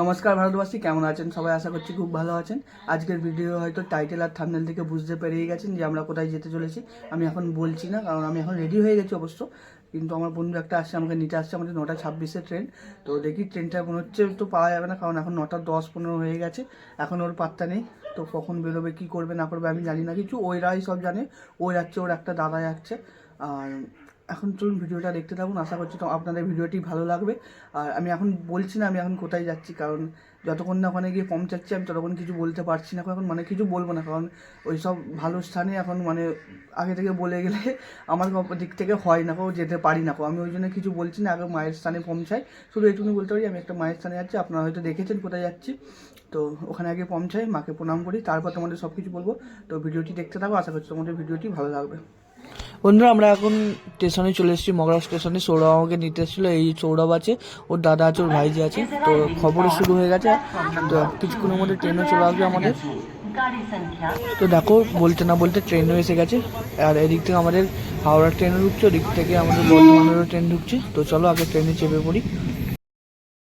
নমস্কার ভারতবাসী, কেমন আছেন? সবাই আশা করছি খুব ভালো আছেন। আজকের ভিডিও হয়তো টাইটেল আর থামনেল থেকে বুঝতে পেরিয়ে গেছেন যে আমরা কোথায় যেতে চলেছি। আমি এখন বলছি না, কারণ আমি এখন রেডি হয়ে গেছি অবশ্য। কিন্তু আমার বন্ধু একটা আসছে, আমাকে নিতে আসছে, আমাদের নটা ছাব্বিশে ট্রেন তো দেখি ট্রেনটা মনে হচ্ছে তো পাওয়া যাবে না, কারণ এখন নটা দশ পনেরো হয়ে গেছে। এখন ওর পাত্তা নেই। তো কখন বেরোবে, কী করবে, না করবে, আমি জানি না। কিছু ওইরাই সব জানে। ও যাচ্ছে ওর একটা দাদা যাচ্ছে আর এখন চলুন ভিডিওটা দেখতে থাকুন। আশা করছি তো আপনাদের ভিডিওটি ভালো লাগবে। আর আমি এখন বলছি না আমি এখন কোথায় যাচ্ছি, কারণ যতক্ষণ না ওখানে গিয়ে ফর্ম চাচ্ছি, আমি ততক্ষণ কিছু বলতে পারছি না। এখন মানে কিছু বলব না, কারণ ওই সব ভালো স্থানে এখন মানে আগে থেকে বলে গেলে আমার দিক থেকে হয় না কেউ যেতে পারি না আমি ওই জন্য কিছু বলছি না, আগে মায়ের স্থানে পৌঁছাই শুধু এইটুকুনি বলতে পারি, আমি একটা মায়ের স্থানে যাচ্ছি, আপনারা হয়তো দেখেছেন কোথায় যাচ্ছি। তো ওখানে আগে পৌঁছাই মাকে প্রণাম করি, তারপর তোমাদের সব কিছু বলব। তো ভিডিওটি দেখতে থাকো, আশা করছি তোমাদের ভিডিওটি ভালো লাগবে। বন্ধুরা, আমরা এখন স্টেশনে চলে এসেছি, মগরা স্টেশনে সৌরভ আমাকে নিতে এসেছিল, এই সৌরভ আছে, ওর দাদা আছে, ওর ভাইজি আছে। তো খবরও শুরু হয়ে গেছে। তো কিছুক্ষণের মধ্যে ট্রেনও চলে আসবে আমাদের। তো দেখো, বলতে না বলতে ট্রেনও এসে গেছে। আর এদিক থেকে আমাদের হাওড়ার ট্রেনও ঢুকছে, ওদিক থেকে আমাদের বর্ধমানেরও ট্রেন ঢুকছে। তো চলো, আগে ট্রেনে চেপে পড়ি তো আমরা এখন ট্রেনে উঠে পড়েছি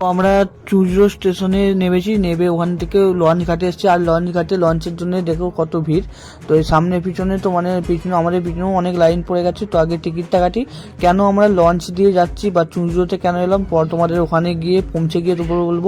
আমরা চুজরো স্টেশনে নেমেছি নেবে ওখান থেকে লঞ্চ ঘাটে এসেছি। আর লঞ্চ ঘাটে লঞ্চের জন্য দেখো কত ভিড়। তো এই সামনে পিছনে তো মানে পিছনে, আমাদের পিছনেও অনেক লাইন পড়ে গেছে, তো আগে টিকিটটা কাটি। কেন আমরা লঞ্চ দিয়ে যাচ্ছি বা চুজরোতে কেন এলাম? পর তোমাদের ওখানে গিয়ে পৌঁছে গিয়ে তো বলব।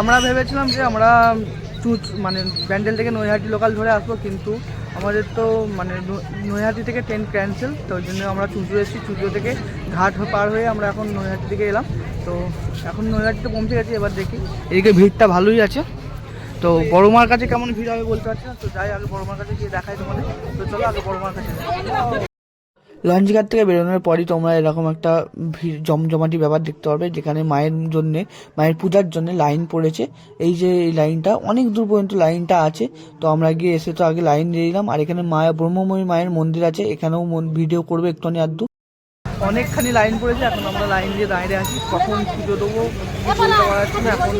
আমরা ভেবেছিলাম যে আমরা চুচ মানে ব্যান্ডেল থেকে নৈহাটি লোকাল ধরে আসব, কিন্তু আমাদের তো মানে নৈহাটি থেকে ট্রেন ক্যান্সেল তো ওই জন্য আমরা চুচুড়ো এসেছি। চুচুড়ো থেকে ঘাট পার হয়ে আমরা এখন নৈহাটি থেকে এলাম। তো এখন নৈহাটিতে পৌঁছে গেছি, এবার দেখি। এদিকে ভিড়টা ভালোই আছে। তো বড়মার কাছে কেমন ভিড় হবে বলতে পারছি না। তো যাই, আগে বড়মার কাছে গিয়ে দেখাই তোমাদের। তো চলো, আগে বড়মার কাছে যাই। লঞ্চ ঘাট থেকে বেরোনোর পরই তোমরা এরকম একটা ভিড়, জমজমাটি ব্যাপার দেখতে পারবে, যেখানে মায়ের জন্য, মায়ের পূজার জন্য লাইন পড়েছে। এই যে, এই লাইনটা, অনেক দূর পর্যন্ত লাইনটা আছে। তো আমরা গিয়ে এসে তো আগে লাইন দিয়ে দিলাম। আর এখানে মায়া ব্রহ্মময়ী মায়ের মন্দির আছে। এখানেও ভিডিও করবে একটুখানি আধটু। অনেকখানি লাইন পড়েছে। এখন আমরা লাইন দিয়ে দাঁড়িয়ে আছি। কখন পুজো দেবো এখন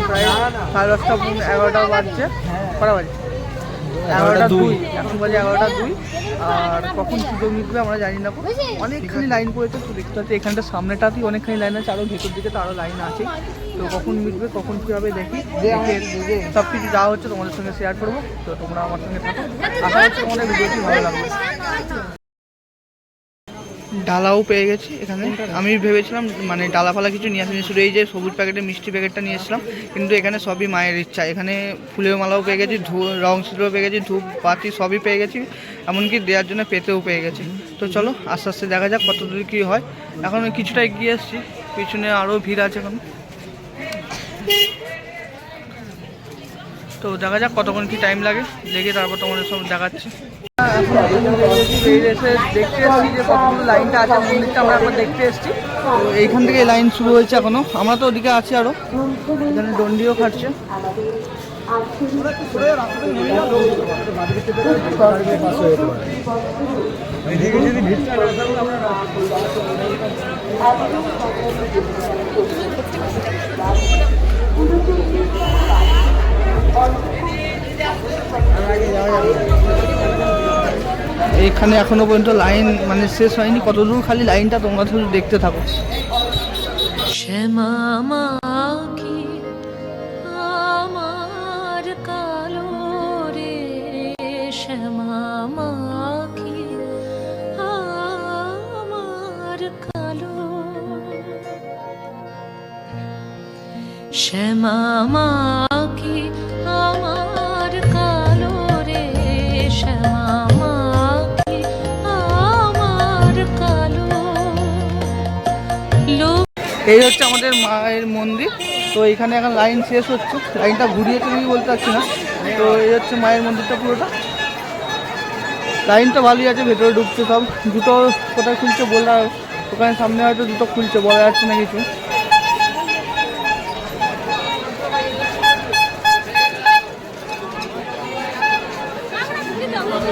প্রায় সাড়ে দশটা, এগারোটা বাজছে। কটা বাজছে? এগারোটা দুই। এখন বাজে এগারোটা দুই। আর কখন পুজো মিটবে আমরা জানি না অনেকখানি লাইন পড়েছে তো দেখতে পাচ্ছি এখানটা সামনেটাতেই অনেকখানি লাইন আছে আরও ভেতর দিকে তো আরও লাইন আছে। তো কখন মিটবে কখন কী হবে দেখি সব কিছু যা হচ্ছে তোমাদের সঙ্গে শেয়ার করব। তো তোমরা আমার সঙ্গে থাকো। আশা করছি তোমাদের ভিডিওটি ভালো লাগবে। ডালাও পেয়ে গেছি এখানে। আমি ভেবেছিলাম মানে ডালা ফালা কিছু নিয়ে আসিনি, শুধু এই যে সবুজ প্যাকেটে মিষ্টি প্যাকেটটা নিয়ে এসেছিলাম, কিন্তু এখানে সবই মায়ের ইচ্ছা। এখানে ফুলের মালাও পেয়ে গেছি, ধূ রং সিঁদুরও পেয়ে গেছি ধূপ বাতি সবই পেয়ে গেছি, এমনকি দেওয়ার জন্য পেতেও পেয়ে গেছি। তো চলো, আস্তে আস্তে দেখা যাক কত দূর কী হয়। এখন কিছুটা এগিয়ে এসেছি, পিছনে আরও ভিড় আছে এখন। তো দেখা যাক কতক্ষণ কি টাইম লাগে লেগে তারপর তোমাদের সব দেখাচ্ছি। দেখতে এসেছি যে কতগুলো লাইনটা আছে মন্দিরটা আমরা একবার দেখতে এসেছি। তো এইখান থেকে লাইন শুরু হয়েছে এখনও। আমরা তো ওদিকে আছি আরও। এখানে দণ্ডিও খাটছে এখানে এখনও পর্যন্ত লাইন মানে শেষ হয়নি। কতদূর খালি লাইনটা তোমরা শুধু দেখতে থাকো। কালো রে শ্যামা মা এই হচ্ছে আমাদের মায়ের মন্দির। তো এখানে এখন লাইন শেষ হচ্ছে। লাইনটা ঘুরিয়েছে নাকি বলতে পারছি না। তো এই হচ্ছে মায়ের মন্দিরটা পুরোটা। লাইনটা ভালোই আছে, ভেতরে ঢুকছে সব। দুটো কোথায় খুলছে বললা ওখানে সামনে হয়তো দুটো খুলছে, বলা যাচ্ছে না কিছু।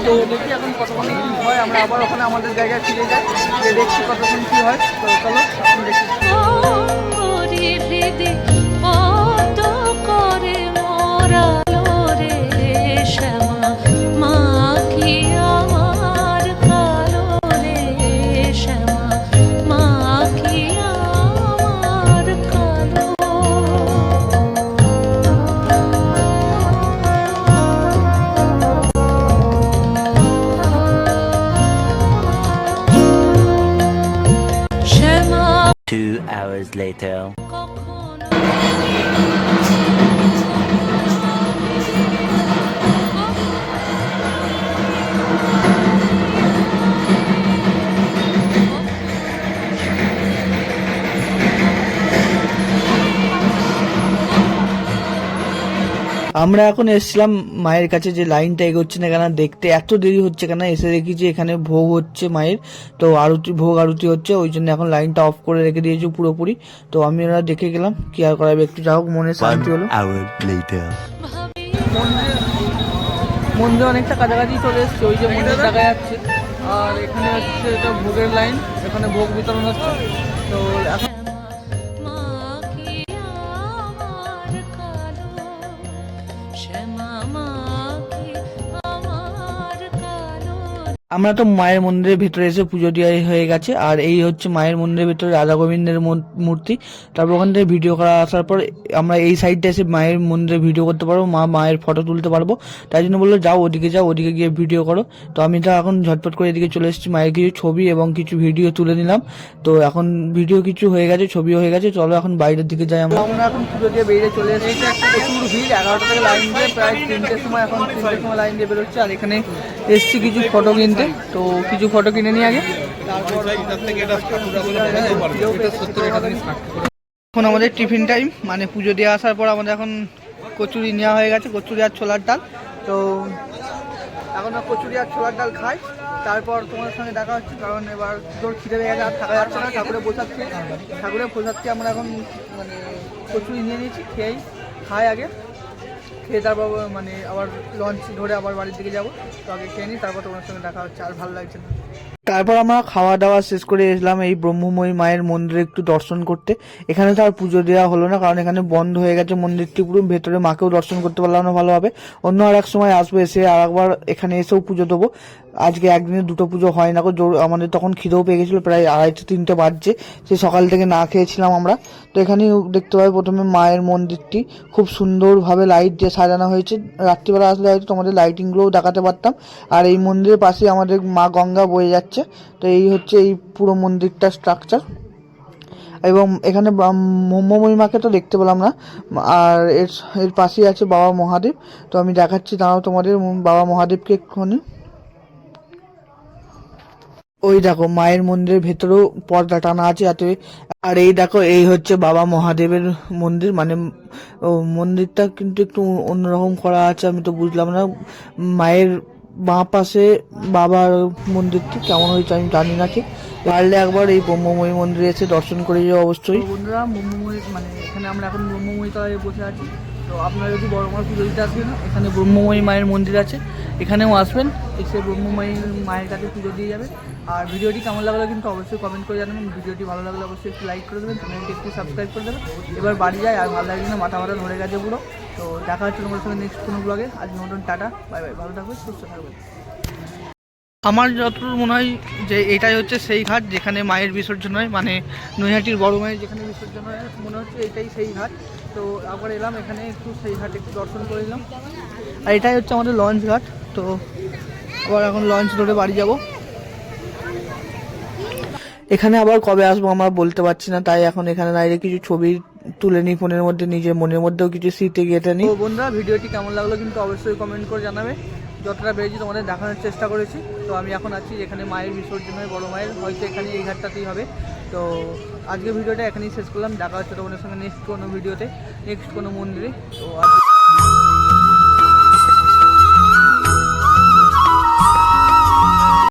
তো দেখি এখন কতক্ষণ কি হয়। আমরা আবার ওখানে আমাদের জায়গায় ফিরে যাই। দেখছি কতক্ষণ কি হয়। তো চলো দেখি। did, did, did. Two hours later. আমরা এখন এসছিলাম মায়ের কাছে যে লাইনটা এগোচ্ছে না কেন দেখতে এত দেরি হচ্ছে কেন এসে দেখি যে এখানে ভোগ হচ্ছে মায়ের তো আরতি ভোগ আরতি হচ্ছে ওই জন্য এখন লাইনটা অফ করে রেখে দিয়েছি পুরোপুরি। তো আমি ওরা দেখে গেলাম কি আর করাবে একটু যা হোক মনে শান্তি হলো। মন্দির অনেকটা কাছাকাছি চলে এসছে ওই যে মন্দির দেখা যাচ্ছে। আর এখানে হচ্ছে এটা ভোগের লাইন এখানে ভোগ বিতরণ হচ্ছে। তো এখন আমরা তো মায়ের মন্দিরের ভেতরে এসে পুজো দেওয়া হয়ে গেছে, আর এই হচ্ছে মায়ের মন্দিরের ভেতরে রাধা গোবিন্দের মূর্তি। তারপর ওখান থেকে ভিডিও করা আসার পর আমরা এই সাইডটা এসে মায়ের মন্দিরে ভিডিও করতে পারব, মা মায়ের ফটো তুলতে পারব। তাই জন্য বলল, যাও ওদিকে যাও, ওদিকে গিয়ে ভিডিও করো। তো আমি তো এখন ঝটপট করে এদিকে চলে এসেছি, মায়ের কিছু ছবি এবং কিছু ভিডিও তুলে নিলাম। তো এখন ভিডিও কিছু হয়ে গেছে ছবি হয়ে গেছে, চলো এখন বাইরের দিকে যাই আমরা। এখন পুজো দিয়ে বেরিয়ে চলে এসেছি ভিড়, এগারোটা থেকে লাইন দিয়ে, প্রায় তিনটের সময় এখন তিনটের সময় লাইন দিয়ে বেরোচ্ছে। আর এখানে এসছি কিছু ফটো কিনতে। তো কিছু ফটো কিনে নিয়ে আগে। এখন আমাদের টিফিন টাইম মানে পুজো দিয়ে আসার পর আমাদের এখন কচুরি নেওয়া হয়ে গেছে, কচুরি আর ছোলার ডাল। তো এখন কচুরি আর ছোলার ডাল খাই। তারপর তোমার সঙ্গে দেখা হচ্ছে, কারণ এবার জোর খিদে পেয়ে গেছে, আর থাকা যাচ্ছে না ঠাকুরে বোঝাচ্ছি ঠাকুরে বোঝাচ্ছি আমরা এখন মানে কচুরি নিয়ে নিয়েছি, খেয়েই খাই আগে। খেয়ে তারপর মানে আবার লঞ্চ ধরে আবার বাড়ির দিকে যাব। তো আগে খেয়ে নিই, তারপর তোমার সঙ্গে দেখা হচ্ছে, আর ভালো লাগছে না। তারপর আমরা খাওয়া দাওয়া শেষ করে এসলাম এই ব্রহ্মময়ী মায়ের মন্দিরে একটু দর্শন করতে। এখানে তো আর পুজো দেওয়া হলো না, কারণ এখানে বন্ধ হয়ে গেছে মন্দিরটি পুরো, ভেতরে মাকেও দর্শন করতে পারলাম না ভালোভাবে। অন্য আর এক সময় আসব এসে আর একবার এখানে এসেও পুজো দেবো। আজকে একদিনে দুটো পুজো হয় না গো, জোর, আমাদের তখন খিদেও পেয়ে গেছিল, প্রায় আড়াইটে তিনটে বাজছে। সে সকাল থেকে না খেয়েছিলাম আমরা। তো এখানে দেখতে পাই প্রথমে মায়ের মন্দিরটি। খুব সুন্দরভাবে লাইট দিয়ে সাজানো হয়েছে। রাত্রিবেলা আসলে হয়তো তোমাদের লাইটিংগুলোও দেখাতে পারতাম। আর এই মন্দিরের পাশে আমাদের মা গঙ্গা বয়ে যাচ্ছে। তো এই হচ্ছে এই পুরো মন্দিরটার স্ট্রাকচার এবং এখানে ব্রহ্মময়ী মাকে তো দেখতে পেলাম না। আর এর এর পাশেই আছে বাবা মহাদেব। তো আমি দেখাচ্ছি, দাঁড়াও তোমাদের, বাবা মহাদেবকে এক্ষুনি। ওই দেখো, মায়ের মন্দিরের ভেতরেও পর্দা টানা আছে যাতে আর এই দেখো, এই হচ্ছে বাবা মহাদেবের মন্দির মানে মন্দিরটা কিন্তু একটু অন্যরকম করা আছে, আমি তো বুঝলাম না। মায়ের বাঁ পাশে বাবার মন্দিরটি কেমন হয়েছে আমি জানি না ঠিক। পারলে একবার এই ব্রহ্মময়ী মন্দিরে এসে দর্শন করে যাও অবশ্যই। বন্ধুরা, ব্রহ্মময়ী মানে এখানে আমরা এখন ব্রহ্মময়ী তলায় বসে আছি। তো আপনারা যদি বড় মার পুজো দিতে আসবেন এখানে ব্রহ্মময়ী মায়ের মন্দির আছে। এখানেও আসবেন, এসে ব্রহ্মময়ী মায়ের কাছে পুজো দিয়ে যাবেন আর ভিডিওটি কেমন লাগল কিন্তু অবশ্যই কমেন্ট করে জানাবেন। ভিডিওটি ভালো লাগলে অবশ্যই একটু লাইক করে দেবেন চ্যানেলটি একটু সাবস্ক্রাইব করে দেবেন। এবার বাড়ি যায় আর ভালো লাগছে না মাথা মাথা ধরে গেছে পুরো। তো দেখা হচ্ছে তোমার সঙ্গে নেক্সট কোনো ব্লগে আজ নতুন টাটা বাই বাই ভালো থাকবে সুস্থ থাকবে আমার যতদূর মনে হয় যে এটাই হচ্ছে সেই ঘাট যেখানে মায়ের বিসর্জন হয় মানে নৈহাটির বড় মায়ের যেখানে বিসর্জন হয়, মনে হচ্ছে এটাই সেই ঘাট। তো আবার এলাম এখানে একটু সেই ঘাট একটু দর্শন করে নিলাম। আর এটাই হচ্ছে আমাদের লঞ্চ ঘাট। তো আবার এখন লঞ্চ ধরে বাড়ি যাব। এখানে আবার কবে আসব আমরা বলতে পারছি না তাই এখন এখানে দাঁড়িয়ে কিছু ছবি তুলে নিই ফোনের মধ্যে নিজের মনের মধ্যেও কিছু স্মৃতি গেঁথে নিই। বন্ধুরা ভিডিওটি কেমন লাগল কিন্তু অবশ্যই কমেন্ট করে জানাবে। যতটা পেরেছি তোমাদের দেখানোর চেষ্টা করেছি। তো আমি এখন আছি এখানে মায়ের বিসর্জন হয় বড় মায়ের হয়তো এখানে এই ঘাটটাতেই হবে। তো আজকে ভিডিওটা এখানেই শেষ করলাম। দেখা হচ্ছে তোমাদের সঙ্গে নেক্সট কোনো ভিডিওতে নেক্সট কোনো মন্দিরে। তো আজ